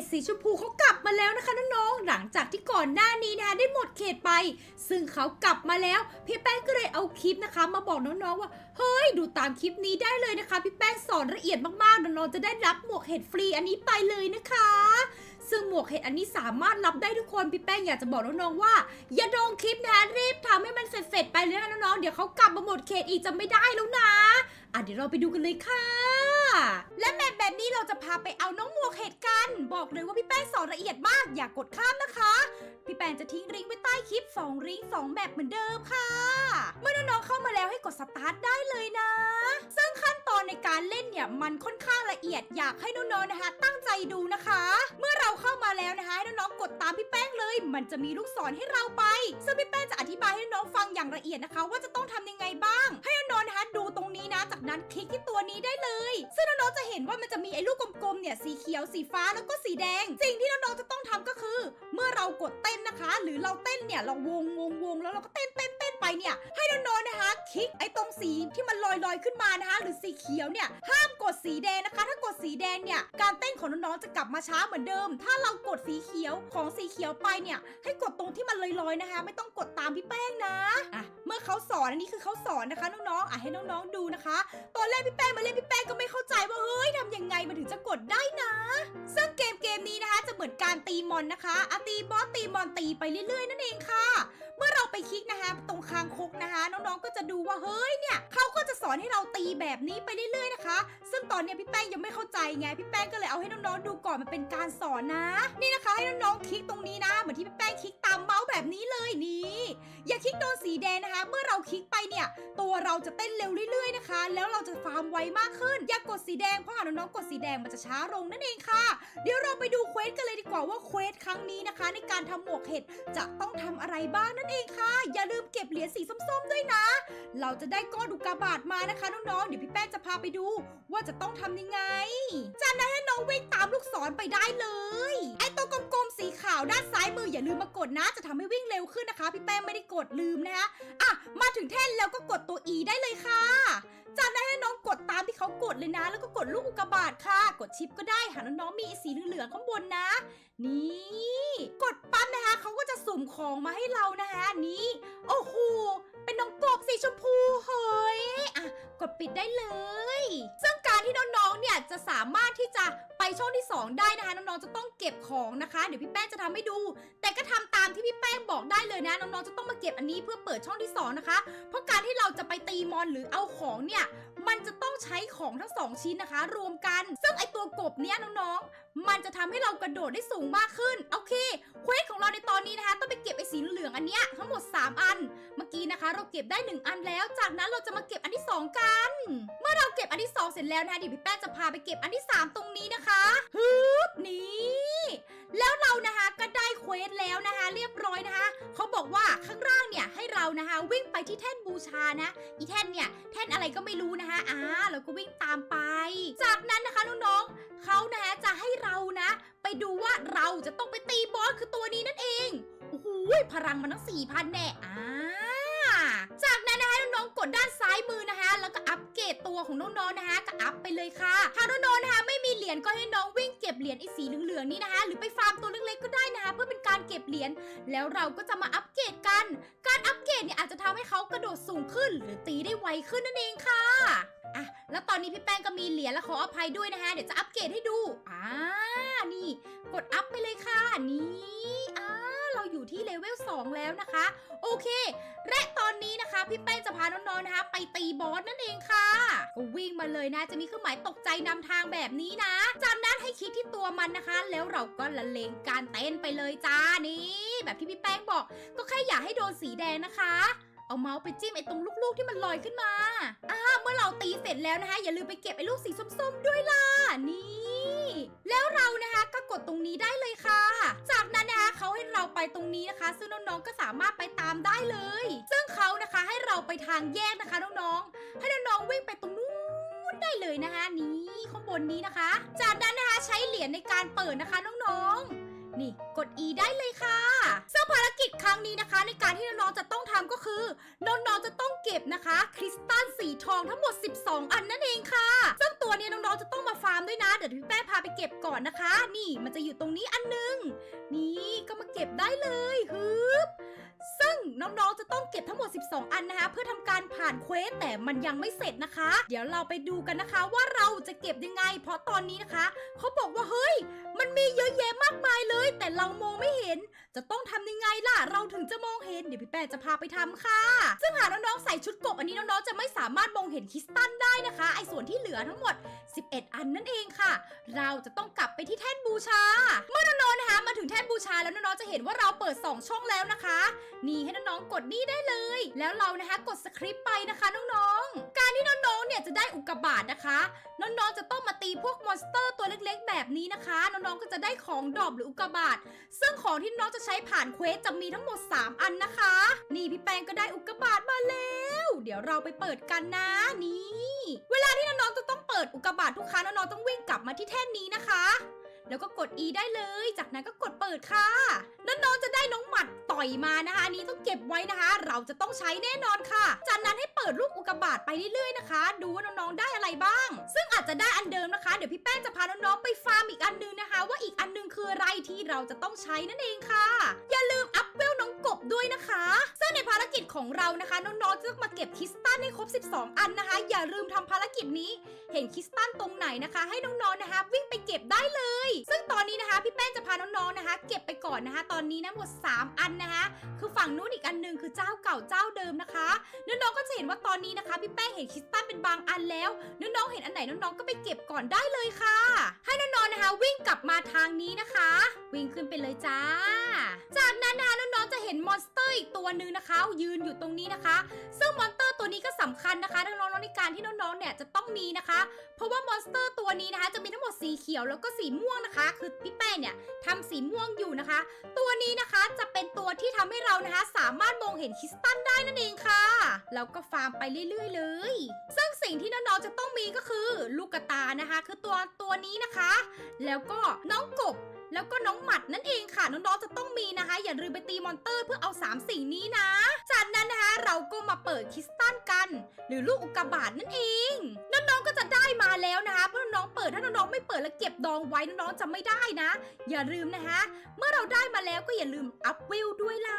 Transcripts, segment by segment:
ตสีชมพูเขากลับมาแล้วนะคะน้องๆหลังจากที่ก่อนหน้านี้นะคะได้หมดเขตไป ซึ่งเขากลับมาแล้ว พี่แป้งก็เลยเอาคลิปนะคะ มาบอกน้องๆว่าเฮ้ยดูตามคลิปนี้ได้เลยนะคะ พี่แป้งสอนละเอียดมากๆน้องๆจะได้รับหมวกเห็ดฟรีอันนี้ไปเลยนะคะ ซึ่งหมวกเห็ดอันนี้สามารถรับได้ทุกคนพี่แป้งอยากจะบอกน้องๆว่า อย่าดองคลิปนะรีบทำให้มันเสร็จๆไปเลยนะน้องๆเดี๋ยวเขากลับมาหมดเขตอีกจะไม่ได้แล้วนะอะเดี๋ยวเราไปดูกันเลยค่ะ และแมปแบบนี้เราจะพาไปเอาน้องหมวกเห็ดกัน บอกเลยว่าพี่แป้งสอนละเอียดมาก อย่ากกดข้ามนะคะ พี่แป้งจะทิ้งลิงก์ไว้ใต้คลิป 2 ลิงก์2แบบเหมือนเดิมค่ะ เมื่อน้องๆเข้ามาแล้วให้กดสตาร์ทได้เลยนะ ซึ่งขั้นตอนในการเล่นเนี่ยมันค่อนข้างละเอียดอยากให้น้องๆนะคะ ตั้งใจดูนะคะ เมื่อเราเข้ามาแล้วนะคะให้น้องๆกดตามพี่แป้งเลย มันจะมีลูกศรให้เราไป ซึ่งพี่แป้งจะอธิบายให้น้องๆฟังอย่างละเอียดนะคะ ว่าจะต้องทำยังไง นี้ได้เลย ซึ่งน้องๆจะเห็นว่ามันจะมีไอ้ลูกกลมๆเนี่ยสีเขียวสีฟ้าแล้วก็สีแดง สิ่งที่น้องๆจะต้องทำก็คือ เมื่อเรากดเต้นนะคะ หรือเราเต้นเนี่ยเราวงวงวงแล้วเราก็เต้นเต้นเต้นไปเนี่ย ให้น้องๆนะคะ คลิกไอ้ตรงสีที่มันลอยลอยขึ้นมานะคะ หรือสีเขียวเนี่ยห้ามกดสีแดงนะคะ ถ้ากดสีแดงเนี่ยการเต้นของน้องๆจะกลับมาช้าเหมือนเดิม ถ้าเรากดสีเขียวของสีเขียวไปเนี่ย ให้กดตรงที่มันลอยๆนะคะ ไม่ต้องกดตามพี่แป้งนะอะเมื่อเขาสอนอันนี้คือเขาสอนนะคะน้องๆอะให้น้องๆดูนะคะ ตอนแรกพี่แป้งมาเล่นพี่แป้งก็ไม่เข้าใจว่าเฮ้ยทำยังไงมันถึงจะกดได้นะ ซึ่งเกมเกมนี้นะคะ จะเหมือนการตีมอนนะคะอะตีบอสตีมอนตีไปเรื่อยๆ นั่นเองค่ะ เมื่อเราไปคลิกนะคะตรงคางคกนะคะ น้องๆก็จะดูว่าเฮ้ยเนี่ยเขาก็จะสอนให้เราตีแบบนี้ไปเรื่อยๆนะคะ ซึ่งตอนเนี้ยพี่แป้งยังไม่เข้าใจไงพี่แป้งก็เลยเอาให้น้องๆดูก่อนมันเป็นการสอนนะ นี่นะคะให้น้องๆคลิกตรงนี้นะเหมือน แดงนะคะ เมื่อเราคลิกไปเนี่ย ตัวเราจะเต้นเร็วเรื่อยๆนะคะ แล้วเราจะฟาร์มไวมากขึ้น อย่ากดสีแดงเพราะหากน้องๆกดสีแดงมันจะช้าลงนั่นเองค่ะ เดี๋ยวเราไปดูเควสกันเลยดีกว่าว่าเควสครั้งนี้นะคะ ในการทำหมวกเห็ดจะต้องทำอะไรบ้างนั่นเองค่ะ อย่าลืมเก็บเหรียญสีส้มๆด้วยนะ เราจะได้ก้อนอุกาบาตมานะคะน้องๆเดี๋ยวพี่แป้งจะพาไปดู ว่าจะต้องทำยังไงจากนั้นให้น้องวิ่งตามลูกศรไปได้เลย ไอ้ตัวกลม ขาวด้านซ้ายมืออย่าลืมมากดนะ จะทำให้วิ่งเร็วขึ้นนะคะ พี่แป้งไม่ได้กดลืมนะคะอะมาถึงแท่นแล้วก็กดตัว E ได้เลยค่ะจากนั้นให้น้องกดตามที่เขากดเลยนะ แล้วก็กดลูกอุกกาบาตค่ะ กดชิปก็ได้หาน้องๆมีสีเหลืองๆข้างบนนะ นี่กดปั๊บนะคะเขาก็จะสุ่มของมาให้เรานะคะนี่โอ้โหเป็นน้องกบสีชมพูเฮ้ยอะกดปิดได้เลย ซึ่ง การที่น้องๆ เนี่ยจะสามารถที่จะไปช่องที่ 2 ได้นะคะ น้องๆ จะต้องเก็บของนะคะ เดี๋ยวพี่แป้งจะทำให้ดู แต่ก็ทำตามที่พี่แป้งบอกได้เลยนะ น้องๆ จะต้องมาเก็บอันนี้เพื่อเปิดช่องที่ 2 นะคะ เพราะการที่เราจะไปตีมอนหรือเอาของเนี่ย มันจะต้องใช้ของทั้งสองชิ้นนะคะ รวมกัน ซึ่งไอตัวกบเนี่ยน้องๆ มันจะทำให้เรากระโดดได้สูงมากขึ้น โอเค เควสของเราในตอนนี้นะคะ ต้องไปเก็บไอสีเหลืองอันเนี้ยทั้งหมด 3 อัน เมื่อกี้นะคะ เราเก็บได้ 1 อันแล้ว จากนั้นเราจะมาเก็บอันที่ 2 กัน เมื่อเราเก็บอันที่ 2 เสร็จแล้วนะคะเดี๋ยวพี่แป้งจะพาไปเก็บอันที่ 3 ตรงนี้นะคะฮึบนี่แล้วเรานะคะก็ได้เควสแล้วนะคะ เรียบร้อยนะคะเขาบอกว่าข้างล่างเนี่ยให้เรานะคะ วิ่งไปที่แท่นบูชานะอีแท่นเนี่ยแท่นอะไรก็ไม่รู้นะคะอ่าเราก็วิ่งตามไป จากนั้นนะคะน้องๆเขานะคะจะให้เรานะ ไปดูว่าเราจะต้องไปตีบอสคือตัวนี้นั่นเองโอ้โหพลังมันทั้งสี่พันแน่อ่าจากนั้นนะคะน้องๆกดด้านซ้ายมือนะคะ แล้วก็อัปเกรดตัวของน้องๆนะคะก็อัพไปเลยค่ะ ถ้าน้องๆนะคะไม่มีเหรียญก็ให้น้องวิ่งเก็บเหรียญไอ้สีเหลืองๆนี่นะคะ หรือไปฟาร์มตัวเล็กๆก็ได้นะคะ เพื่อเป็นการเก็บเหรียญแล้วเราก็จะมาอัปเกรดกัน การอัปเกรดเนี่ยอาจจะทำให้เขากระโดดสูงขึ้น หรือตีได้ไวขึ้นนั่นเองค่ะอะแล้วตอนนี้พี่แป้งก็มีเหรียญและขออภัยด้วยนะคะเดี๋ยวจะอัปเกรดให้ดูอ่านี่ กดอัพไปเลยค่ะนี่ เวล 2 แล้วนะคะ โอเค และตอนนี้นะคะ พี่แป้งจะพาน้องๆนะคะ ไปตีบอสนั่นเองค่ะก็วิ่งมาเลยนะจะมีเครื่องหมายตกใจนำทางแบบนี้นะ จากนั้นให้คลิกที่ตัวมันนะคะ แล้วเราก็ละเลงการเต้นไปเลยจ้านี่ แบบที่พี่แป้งบอก ก็แค่อย่าให้โดนสีแดงนะคะเอาเมาส์ไปจิ้มไอ้ตรงลูกๆที่มันลอยขึ้นมา อ่า เมื่อเราตีเสร็จแล้วนะคะ อย่าลืมไปเก็บไอ้ลูกสีส้มๆด้วยล่ะ นี่ แล้วเรานะคะก็กดตรงนี้ได้เลย นี้นะคะ ซึ่งน้องๆก็สามารถไปตามได้เลย ซึ่งเขานะคะให้เราไปทางแยกนะคะน้องๆให้น้องๆวิ่งไปตรงนู้นได้เลยนะคะนี่ข้างบนนี้นะคะ จากนั้นนะคะใช้เหรียญในการเปิดนะคะน้องๆ นี่กด E ได้เลยค่ะซึ่งภารกิจครั้งนี้นะคะ ในการที่น้องๆจะต้องทำก็คือน้องๆจะต้องเก็บนะคะ คริสตัลสีทองทั้งหมด 12 อันนั่นเองค่ะ ซึ่งตัวนี้น้องๆจะต้อง ไปเก็บก่อนนะคะ นี่มันจะอยู่ตรงนี้อันนึง นี่ก็มาเก็บได้เลยฮึบ ซึ่งน้องๆจะต้องเก็บทั้งหมด 12 อันนะคะ เพื่อทำการผ่านเควสแต่มันยังไม่เสร็จนะคะ เดี๋ยวเราไปดูกันนะคะว่าเราจะเก็บยังไง เพราะตอนนี้นะคะเขาบอกว่าเฮ้ย มันมีเยอะแยะมากมายเลย แต่เรามองไม่เห็น จะต้องทำยังไงล่ะ เราถึงจะมองเห็นเดี๋ยวพี่แป้จะพาไปทำค่ะ ซึ่งหากน้องๆใส่ชุดกบอันนี้น้องๆจะไม่สามารถมองเห็นคริสตัลได้นะคะ ไอ้ส่วนที่เหลือทั้งหมด 11 อันนั่นเองค่ะ เราจะต้องกลับไปที่แท่นบูชา เมื่อน้องๆนะคะมาถึงแท่นบูชาแล้วน้องๆจะเห็นว่าเราเปิด 2 ช่องแล้วนะคะ นี่ให้น้องๆกดนี่ได้เลย แล้วเรานะคะกดสคริปต์ไปนะคะน้องๆ การที่น้องๆเนี่ยจะได้อุกกาบาตนะคะ น้องๆจะต้องมาตีพวกมอนสเตอร์ตัวเล็กๆ แบบนี้นะคะ น้องๆก็จะได้ของดอปหรืออุกกาบาตซึ่งของที่น้องจะใช้ผ่านเควสจะมีทั้งหมด 3 อันนะคะ นี่พี่แปงก็ได้อุกกาบาตมาแล้ว เดี๋ยวเราไปเปิดกันนะนี่ เวลาที่น้องๆจะต้องเปิดอุกกาบาตทุกครั้งน้องๆต้องวิ่งกลับมาที่แท่นนี้นะคะ แล้วก็กด E ได้เลย จากนั้นก็กดเปิดค่ะ น้องๆจะได้น้องหมัดต่อยมานะคะ อันนี้ต้องเก็บไว้นะคะ เราจะต้องใช้แน่นอนค่ะ จากนั้นให้เปิดลูกอุกกาบาตไปเรื่อยๆนะคะ ดูว่าน้องๆได้อะไรบ้าง ซึ่งอาจจะได้อันเดิมนะคะ เดี๋ยวพี่แป้งจะพาน้องๆไปฟาร์มอีกอันนึงนะคะ ว่าอีกอันนึงคืออะไรที่เราจะต้องใช้นั่นเองค่ะ กบด้วยนะคะ ซึ่งในภารกิจของเรานะคะ น้องๆจะต้องมาเก็บคริสตัลให้ครบ 12 อันนะคะ อย่าลืมทำภารกิจนี้ เห็นคริสตัลตรงไหนนะคะ ให้น้องๆนะคะ วิ่งไปเก็บได้เลย ซึ่งตอนนี้นะคะ พี่แป้งจะพาน้องๆนะคะ เก็บไปก่อนนะคะ ตอนนี้นะหมด 3 อันนะคะ คือฝั่งนู้นอีกอันหนึงคือเจ้าเก่าเจ้าเดิมนะคะน้องๆก็จะเห็นว่าตอนนี้นะคะพี่แป้งเห็นคริสตัลเป็นบางอันแล้วน้องๆเห็นอันไหนน้องๆก็ไปเก็บก่อนได้เลยค่ะ ให้น้องๆนะคะ วิ่งกลับมาทางนี้นะคะ วิ่งขึ้นไปเลยจ้า จากนั้นนะคะน้องๆจะเห็นมอนสเตอร์อีกตัวหนึ่งนะคะ ยืนอยู่ตรงนี้นะคะ ซึ่งมอนสเตอร์ตัวนี้ก็สำคัญนะคะน้องๆในการที่น้องๆเนี่ยจะต้องมีนะคะ เพราะว่ามอนสเตอร์ตัวนี้นะคะจะมีทั้งหมดสีเขียวแล้วก็สีม่วงนะคะ คือพี่แป้เนี่ยทำสีม่วงอยู่นะคะ ตัวนี้นะคะจะเป็นตัวที่ทำให้เรานะคะสามารถมองเห็นคริสตัลได้นั่นเองค่ะแล้วก็ฟาร์มไปเรื่อยๆเลย ซึ่งสิ่งที่น้องๆจะต้องมีก็คือลูกกตานะคะ คือตัวตัวนี้นะคะ แล้วก็น้องกบแล้วก็น้องหมัดนั่นเองค่ะ น้องๆจะต้องมีนะคะ อย่าลืมไปตีมอนเตอร์เพื่อเอา 3 สิ่งนี้นะ จากนั้นนะคะเราก็มาเปิดคริสตัลกัน หรือลูกอุกกาบาตนั่นเองน้องๆก็จะได้มาแล้วนะคะเพราะน้องเปิดถ้าน้องๆไม่เปิดแล้วเก็บดองไว้น้องๆจะไม่ได้นะ อย่าลืมนะคะเมื่อเราได้มาแล้วก็อย่าลืมอัพวิวด้วยล่ะ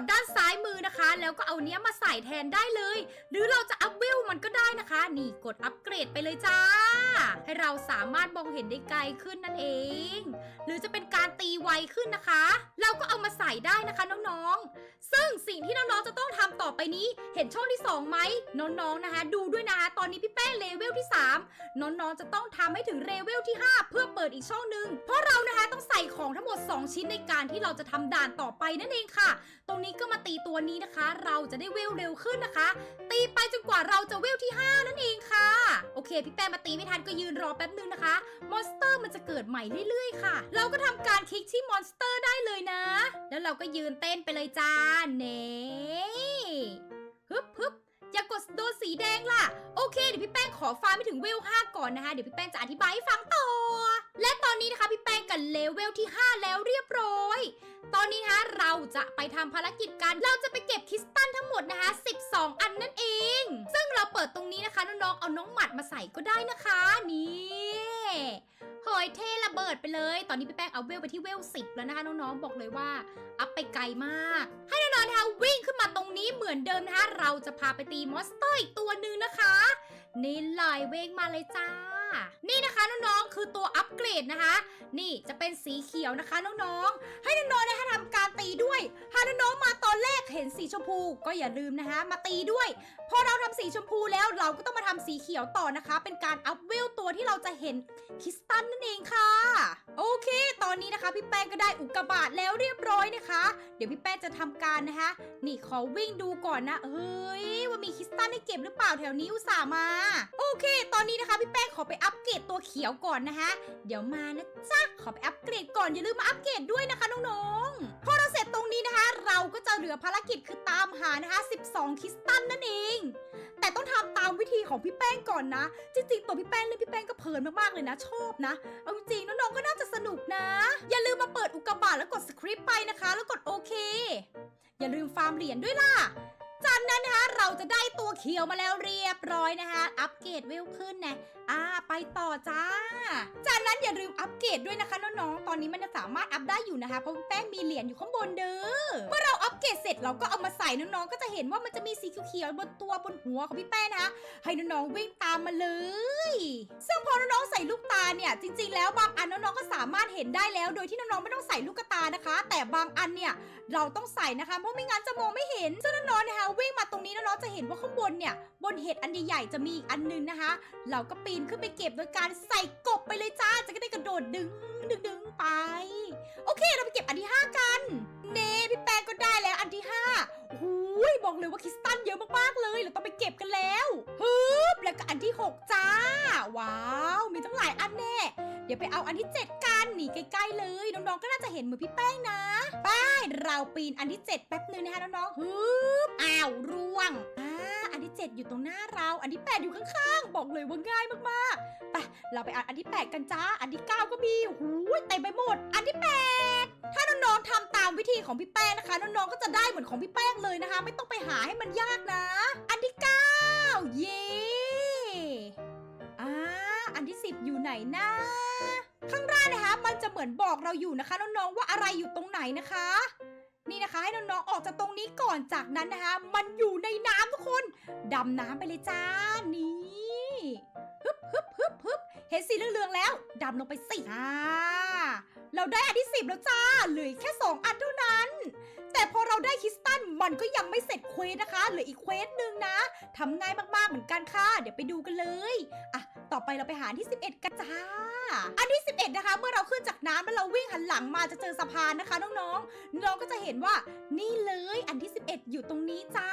ดด้านซ้ายมือนะคะ แล้วก็เอาเนี้ยมาใส่แทนได้เลย หรือเราจะอัพวิวมันก็ได้นะคะ นี่กดอัปเกรดไปเลยจ้า ให้เราสามารถมองเห็นได้ไกลขึ้นนั่นเอง หรือจะเป็นการตีไวขึ้นนะคะ เราก็เอามาใส่ได้นะคะน้องๆ ซึ่งสิ่งที่น้องๆจะต้องทำต่อไปนี้ เห็นช่องที่2ไหมน้องๆนะคะ ดูด้วยนะคะ ตอนนี้พี่แป้งเลเวลที่ 3 น้องๆจะต้องทำให้ถึงเลเวลที่ 5 เพื่อเปิดอีกช่องหนึ่งเพราะเรานะคะต้อง ส่ของทั้งหมด 2 ชิ้นในการที่เราจะทำด่านต่อไปนั่นเองค่ะ ตรงนี้ก็มาตีตัวนี้นะคะ เราจะได้เวลเร็วขึ้นนะคะ ตีไปจนกว่าเราจะเวลที่ 5 นั่นเองค่ะ โอเค พี่แป้งมาตีไม่ทันก็ยืนรอแป๊บนึงนะคะ มอนสเตอร์มันจะเกิดใหม่เรื่อยๆค่ะ เราก็ทำการคลิกที่มอนสเตอร์ได้เลยนะ แล้วเราก็ยืนเต้นไปเลยจ้าเน่ฮึบฮึบอย่ากดโดนสีแดงล่ะ โอเค เดี๋ยวพี่แป้งขอฟาร์มไปถึงเวล5ก่อนนะคะ เดี๋ยวพี่แป้งจะอธิบายให้ฟังต่อ และตอนนี้นะคะพี่แป้งกันเลเวลที่ 5 แล้วเรียบร้อย ตอนนี้นะคะเราจะไปทำภารกิจกัน เราจะไปเก็บคริสตัลทั้งหมดนะคะ 12 อันนั่นเอง ซึ่งเราเปิดตรงนี้นะคะน้องๆ เอาน้องหมัดมาใส่ก็ได้นะคะ นี่เฮ้ยเท่ระเบิดไปเลย ตอนนี้พี่แป้งเอาเวลไปที่เวล10แล้วนะคะน้องๆ บอกเลยว่าอัพไปไกลมาก ให้น้องๆนะคะวิ่งขึ้นมาตรงนี้เหมือนเดิมนะคะ เราจะพาไปตีมอนสเตอร์อีกตัวหนึ่งนะคะนี่เลยเวงมาเลยจ้า นี่นะคะน้องๆ คือตัวอัปเกรดนะคะ นี่จะเป็นสีเขียวนะคะน้องๆ ให้น้องๆนะคะทำการตีด้วย หากน้องๆ มาตอนแรกเห็นสีชมพู ก็อย่าลืมนะคะ มาตีด้วย พอเราทำสีชมพูแล้วเราก็ต้องมาทำสีเขียวต่อนะคะ เป็นการอัพเวลตัวที่เราจะเห็นคริสตัลนั่นเองค่ะ โอเค ตอนนี้นะคะพี่แป้งก็ได้อุกกาบาตแล้วเรียบร้อยนะคะ เดี๋ยวพี่แป้งจะทำการนะคะ นี่ขอวิ่งดูก่อนนะเฮ้ยว่ามีคริสตัลให้เก็บหรือเปล่าแถวนี้อุตส่าห์มา โอเค ตอนนี้นะคะพี่แป้งขอไปอััปเกรดตัวเขียวก่อนนะคะ เดี๋ยวมานะจ๊ะขอไปอัปเกรดก่อนอย่าลืมมาอัปเกรดด้วยนะคะน้องๆ พอเราเสร็จตรงนี้นะคะ เราก็จะเหลือภารกิจคือตามหานะคะ 12 คริสตัลนั่นเอง แต่ต้องทำตามวิธีของพี่แป้งก่อนนะ จริงๆ ตัวพี่แป้งเล่นพี่แป้งก็เพลินมากๆเลยนะ ชอบนะ เอาจริงๆน้องๆก็น่าจะสนุกนะ อย่าลืมมาเปิดอุกกาบาตแล้วกดสคริปต์ไปนะคะ แล้วกดโอเค อย่าลืมฟาร์มเหรียญด้วยล่ะ จากนั้นนะคะเราจะได้ตัวเขียวมาแล้วเรียบร้อยนะคะ อัปเกรดเวลขึ้นนะอ่าไปต่อจ้า จากนั้นอย่าลืมอัปเกรดด้วยนะคะน้องๆตอนนี้มันจะสามารถอัพได้อยู่นะคะเพราะแป้งมีเหรียญอยู่ข้างบนเด้อเมื่อเราอัปเกรดเสร็จเราก็เอามาใส่น้องๆก็จะเห็นว่ามันจะมีสีเขียวๆบนตัวบนหัวของพี่แป้งนะคะให้น้องๆวิ่งตามมาเลย ซึ่งพอน้องๆใส่ลูกตาเนี่ยจริง ๆ แล้วบางอันน้องๆก็สามารถเห็นได้แล้ว โดยที่น้องๆไม่ต้องใส่ลูกตานะคะ แต่บางอันเนี่ยเราต้องใส่นะคะ เพราะไม่งั้นจะมองไม่เห็นซึ่งน้องๆนะคะวิ่งมาตรงนี้น้องๆจะเห็นว่าข้างบนเนี่ย บนเห็ดอันใหญ่ๆจะมีอีกอันนึงนะคะ เราก็ปีนขึ้นไปเก็บโดยการใส่กบไปเลยจ้า จะได้กระโดดดึงดึงดึงไป โอเค เราไปเก็บอันที่ 5 กัน เน่พี่แป้งก็ได้แล้วอันที่5โอ้โหบอกเลยว่าคริสตัลเยอะมากๆเลยเราต้องไปเก็บกันแล้วฮึบแล้วก็อันที่ 6 จ้า ว้าว มีตั้งหลายอันแน่ เดี๋ยวไปเอาอันที่ 7 กันหนีใกล้ๆเลย น้องๆก็น่าจะเห็นมือพี่แป้งนะไปเราปีนอันที่ 7 แป๊บนึงนะคะน้องๆฮึบอ้าวร่วงอ่าอันที่ 7 อยู่ตรงหน้าเรา อันที่ 8 อยู่ข้างๆ บอกเลยว่าง่ายมากๆไปเราไปอ่านอันที่ 8 กันจ้า อันที่ 9 ก็มีหูเต็มไปหมด อันที่ 8 ถ้าน้องๆทำตามวิธีของพี่แป้งนะคะ น้องๆก็จะได้เหมือนของพี่แป้งเลยนะคะ ไม่ต้องไปหาให้มันยากนะ อันที่ 9 เย้อ่าอันที่ 10 อยู่ไหนนะ เหมือนบอกเราอยู่นะคะ น้องๆว่าอะไรอยู่ตรงไหนนะคะ นี่นะคะ ให้น้องๆออกจากตรงนี้ก่อนจากนั้นนะคะ มันอยู่ในน้ำทุกคนดำน้ำไปเลยจ้านี่ฮึบฮึบฮึบฮึบเห็นสีเหลืองๆแล้วดำลงไปสิอ่าเราได้อันที่สิบแล้วจ้าเหลือแค่สองอันเท่านั้น แต่พอเราได้คริสตัลมันก็ยังไม่เสร็จเควสนะคะเหลืออีกเควสหนึ่งนะทำง่ายมากๆเหมือนกันค่ะ เดี๋ยวไปดูกันเลยอะ ต่อไปเราไปหาที่ 11 กันจ้า อันที่ 11 นะคะ เมื่อเราขึ้นจากน้ำแล้วเราวิ่งหันหลังมาจะเจอสะพานนะคะน้องๆ น้องก็จะเห็นว่านี่เลยอันที่ 11 อยู่ตรงนี้จ้า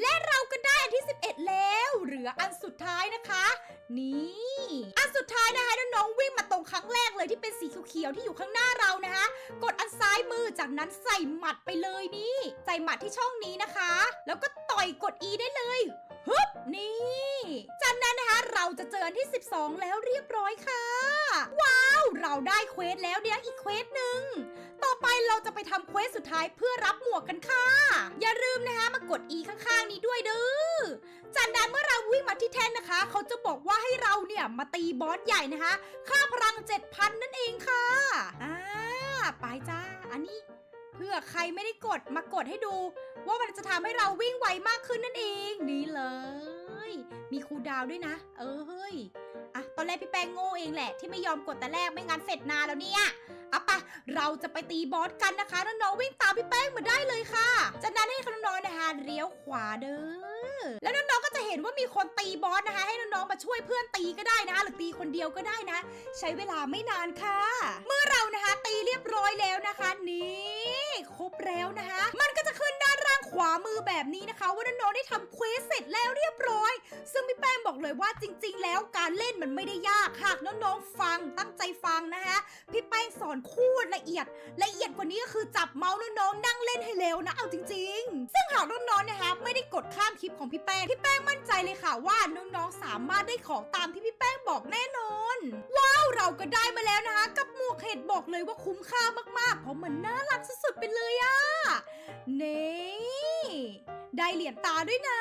และเราก็ได้อันที่ 11 แล้ว เหลืออันสุดท้ายนะคะ นี่ อันสุดท้ายนะคะน้องๆวิ่งมาตรงครั้งแรกเลยที่เป็นสีเขียวๆที่อยู่ข้างหน้าเรานะคะ กดอันซ้ายมือจากนั้นใส่หมัดไปเลยนี่ ใส่หมัดที่ช่องนี้นะคะ แล้วก็ต่อยกด E ได้เลยฮึบนี่ จากนั้นนะคะเราจะเจออันที่ 12 แล้วเรียบร้อยค่ะ ว้าว เราได้เควสแล้วเนี่ยวอีกเควสหนึ่งต่อไปเราจะไปทำเควสสุดท้ายเพื่อรับหมวกกันค่ะ อย่าลืมนะคะมากด E ข้างๆนี้ด้วยเด้อ จากนั้นเมื่อเราวิ่งมาที่แท่นนะคะ เขาจะบอกว่าให้เราเนี่ยมาตีบอสใหญ่นะคะ ค่าพลัง 7,000 นั่นเองค่ะ อ่า ไปจ้า อันนี้ เพื่อใครไม่ได้กดมากดให้ดู ว่ามันจะทำให้เราวิ่งไวมากขึ้นนั่นเองนี่เลยมีคูดาวด้วยนะ เออเฮ้ย อะ ตอนแรกพี่แป้งโง่เองแหละ ที่ไม่ยอมกดแต่แรกไม่งั้นเสร็จนานแล้วเนี่ยเอาไปะเราจะไปตีบอสกันนะคะน้องๆวิ่งตามพี่แป้งมาได้เลยค่ะจากนั้นให้น้องๆนะคะเลี้ยวขวาเด้อ แล้วน้องๆก็จะเห็นว่ามีคนตีบอสนะคะ ให้น้องๆมาช่วยเพื่อนตีก็ได้นะ หรือตีคนเดียวก็ได้นะ ใช้เวลาไม่นานค่ะ เมื่อเรานะคะ ตีเรียบร้อยแล้วนะคะนี่ครบแล้วนะคะ มันก็จะขึ้นด้านล่างขวามือแบบนี้นะคะ ว่าน้องๆได้ทำเควสเสร็จแล้วเรียบร้อย ซึ่งพี่แป้งบอกเลยว่าจริง ๆ แล้วการเล่นมันไม่ได้ยากหากน้องๆฟังตั้งใจฟังนะคะพี่แป้งสอนคูดละเอียด ละเอียดกว่านี้ก็คือจับเมาส์น้องๆนั่งเล่นให้เร็วนะเอาจริง ๆ ซึ่งหากน้องๆนะคะ ไม่ได้กดข้ามคลิปของพี่แป้ง พี่แป้งมั่นใจเลยค่ะว่าน้องๆ สามารถได้ของตามที่พี่แป้งบอกแน่นอน ว้าวเราก็ได้มาแล้วนะคะ กับหมวกเห็ดบอกเลยว่าคุ้มค่ามากๆ เพราะมันน่ารักสุดๆไปเลยอะนี่ได้เหรียญตาด้วยนะ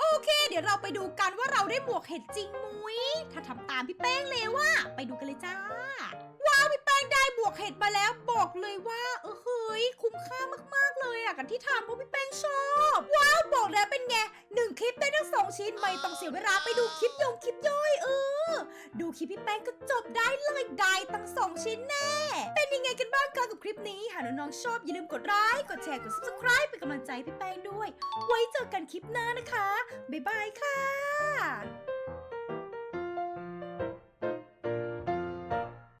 โอเค เดี๋ยวเราไปดูกันว่าเราได้หมวกเห็ดจริงมุ้ยถ้าทำตามพี่แป้งเลยว่า ไปดูกันเลยจ้า ว้าวพี่แป้งได้บวกเห็ดมาแล้วบอกเลยว่า เออเฮ้ยคุ้มค่ามากๆ เลยอะกันที่ทำเพราะพี่แป้งชอบ ว้าวบอกแล้วเป็นไงหนึ่งคลิปได้ทั้งสองชิ้นไม่ต้องเสียเวลาไปดูคลิปยงคลิปย่อยเออ ดูคลิปพี่แป้งก็จบได้เลยได้ตั้งสองชิ้นแน่ เป็นยังไงกันบ้างกันกับคลิปนี้ หากน้องๆชอบอย่าลืมกดไลค์กดแชร์กด subscribe เป็นกำลังใจพี่แป้งด้วย ไว้เจอกันคลิปหน้านะคะบ๊ายบายค่ะ